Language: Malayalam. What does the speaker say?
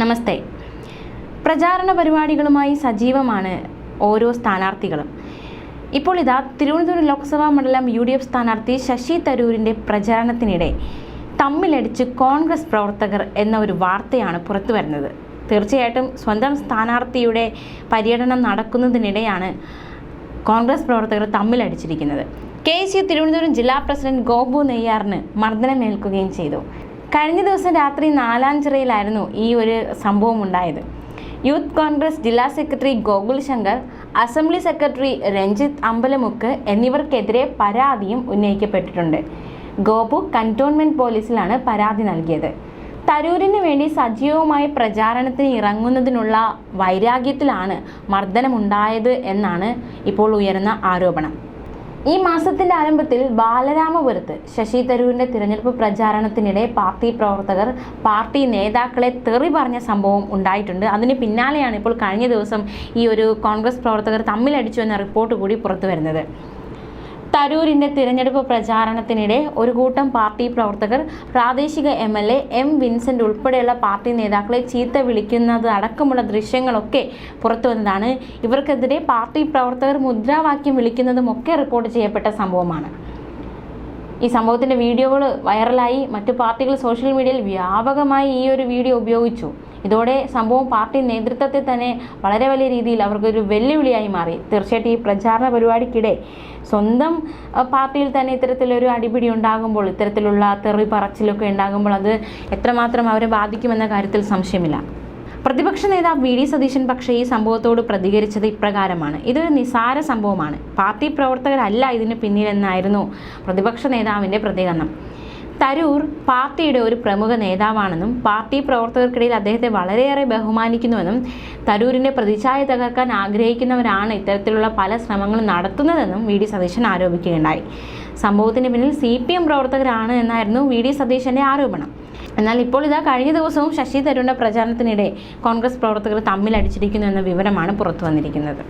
നമസ്തേ. പ്രചാരണ പരിപാടികളുമായി സജീവമാണ് ഓരോ സ്ഥാനാർത്ഥികളും. ഇപ്പോൾ ഇതാ തിരുവനന്തപുരം ലോക്സഭാ മണ്ഡലം യു ഡി എഫ് സ്ഥാനാർത്ഥി ശശി തരൂരിന്റെ പ്രചാരണത്തിനിടെ തമ്മിലടിച്ച് കോൺഗ്രസ് പ്രവർത്തകർ എന്ന ഒരു വാർത്തയാണ് പുറത്തു വരുന്നത്. തീർച്ചയായിട്ടും സ്വന്തം സ്ഥാനാർത്ഥിയുടെ പര്യടനം നടക്കുന്നതിനിടെയാണ് കോൺഗ്രസ് പ്രവർത്തകർ തമ്മിലടിച്ചിരിക്കുന്നത്. കെ സി തിരുവനന്തപുരം ജില്ലാ പ്രസിഡന്റ് ഗോപു നെയ്യാറിന് മർദ്ദനമേൽക്കുകയും ചെയ്തു. കഴിഞ്ഞ ദിവസം രാത്രി നാലാഞ്ചിറയിലായിരുന്നു ഈ ഒരു സംഭവം ഉണ്ടായത്. യൂത്ത് കോൺഗ്രസ് ജില്ലാ secretary Gokul Shankar assembly secretary Ranjith Ambalamukku എന്നിവർക്കെതിരെ പരാതിയും ഉന്നയിക്കപ്പെട്ടിട്ടുണ്ട്. ഗോപു കന്റോൺമെന്റ് പോലീസിലാണ് പരാതി നൽകിയത്. തരൂരിന് വേണ്ടി സജീവമായി പ്രചാരണത്തിന് ഇറങ്ങുന്നതിനുള്ള വൈരാഗ്യത്തിലാണ് മർദ്ദനമുണ്ടായത് എന്നാണ് ഇപ്പോൾ ഉയരുന്ന ആരോപണം. ഈ മാസത്തിന്റെ ആരംഭത്തിൽ ബാലരാമപുരത്ത് ശശി തരൂരിന്റെ തിരഞ്ഞെടുപ്പ് പ്രചാരണത്തിനിടെ പാർട്ടി പ്രവർത്തകർ പാർട്ടി നേതാക്കളെ തെറി പറഞ്ഞ സംഭവം ഉണ്ടായിട്ടുണ്ട്. അതിന് പിന്നാലെയാണ് ഇപ്പോൾ കഴിഞ്ഞ ദിവസം ഈ ഒരു കോൺഗ്രസ് പ്രവർത്തകർ തമ്മിലടിച്ചു എന്ന റിപ്പോർട്ട് കൂടി പുറത്തു വരുന്നത് തരൂരിന്റെ തിരഞ്ഞെടുപ്പ് പ്രചാരണത്തിനിടെ ഒരു കൂട്ടം പാർട്ടി പ്രവർത്തകർ പ്രാദേശിക M L A M Vincent ഉൾപ്പെടെയുള്ള പാർട്ടി നേതാക്കളെ ചീത്ത വിളിക്കുന്നത് അടക്കമുള്ള ദൃശ്യങ്ങളൊക്കെ പുറത്തു വന്നതാണ് ഇവർക്കെതിരെ പാർട്ടി പ്രവർത്തകർ മുദ്രാവാക്യം വിളിക്കുന്നതും ഒക്കെ റിപ്പോർട്ട് ചെയ്യപ്പെട്ട സംഭവമാണ്. ഈ സംഭവത്തിന്റെ വീഡിയോകൾ വൈറലായി. മറ്റു പാർട്ടികൾ സോഷ്യൽ മീഡിയയിൽ വ്യാപകമായി ഈ ഒരു വീഡിയോ ഉപയോഗിച്ചു. ഇതോടെ സംഭവം പാർട്ടി നേതൃത്വത്തെ തന്നെ വളരെ വലിയ രീതിയിൽ അവർക്കൊരു വെല്ലുവിളിയായി മാറി. തീർച്ചയായിട്ടും ഈ പ്രചാരണ പരിപാടിക്കിടെ സ്വന്തം പാർട്ടിയിൽ തന്നെ ഇത്തരത്തിലൊരു അടിപിടി ഉണ്ടാകുമ്പോൾ ഇത്തരത്തിലുള്ള തെറി പറച്ചിലൊക്കെ ഉണ്ടാകുമ്പോൾ അത് എത്രമാത്രം അവരെ ബാധിക്കുമെന്ന കാര്യത്തിൽ സംശയമില്ല. പ്രതിപക്ഷ നേതാവ് വി ഡി സതീശൻ പക്ഷേ ഈ സംഭവത്തോട് പ്രതികരിച്ചത് ഇപ്രകാരമാണ്. ഇതൊരു നിസാര സംഭവമാണ്. പാർട്ടി പ്രവർത്തകരല്ല ഇതിന് പിന്നിലെന്നായിരുന്നു പ്രതിപക്ഷ നേതാവിന്റെ പ്രതികരണം. തരൂർ പാർട്ടിയുടെ ഒരു പ്രമുഖ നേതാവാണെന്നും പാർട്ടി പ്രവർത്തകർക്കിടയിൽ അദ്ദേഹത്തെ വളരെയേറെ ബഹുമാനിക്കുന്നുവെന്നും തരൂരിന്റെ പ്രതിച്ഛായ തകർക്കാൻ ആഗ്രഹിക്കുന്നവരാണ് ഇത്തരത്തിലുള്ള പല ശ്രമങ്ങളും നടത്തുന്നതെന്നും വി ഡി സതീശൻ ആരോപിക്കുകയുണ്ടായി. സംഭവത്തിന് പിന്നിൽ സി പി എം പ്രവർത്തകരാണ് എന്നായിരുന്നു വി ഡി സതീശന്റെ ആരോപണം. എന്നാൽ ഇപ്പോൾ ഇതാ കഴിഞ്ഞ ദിവസവും ശശി തരൂരിന്റെ പ്രചാരണത്തിനിടെ കോൺഗ്രസ് പ്രവർത്തകർ തമ്മിലടിച്ചിരിക്കുന്നു എന്ന വിവരമാണ് പുറത്തു വന്നിരിക്കുന്നത്.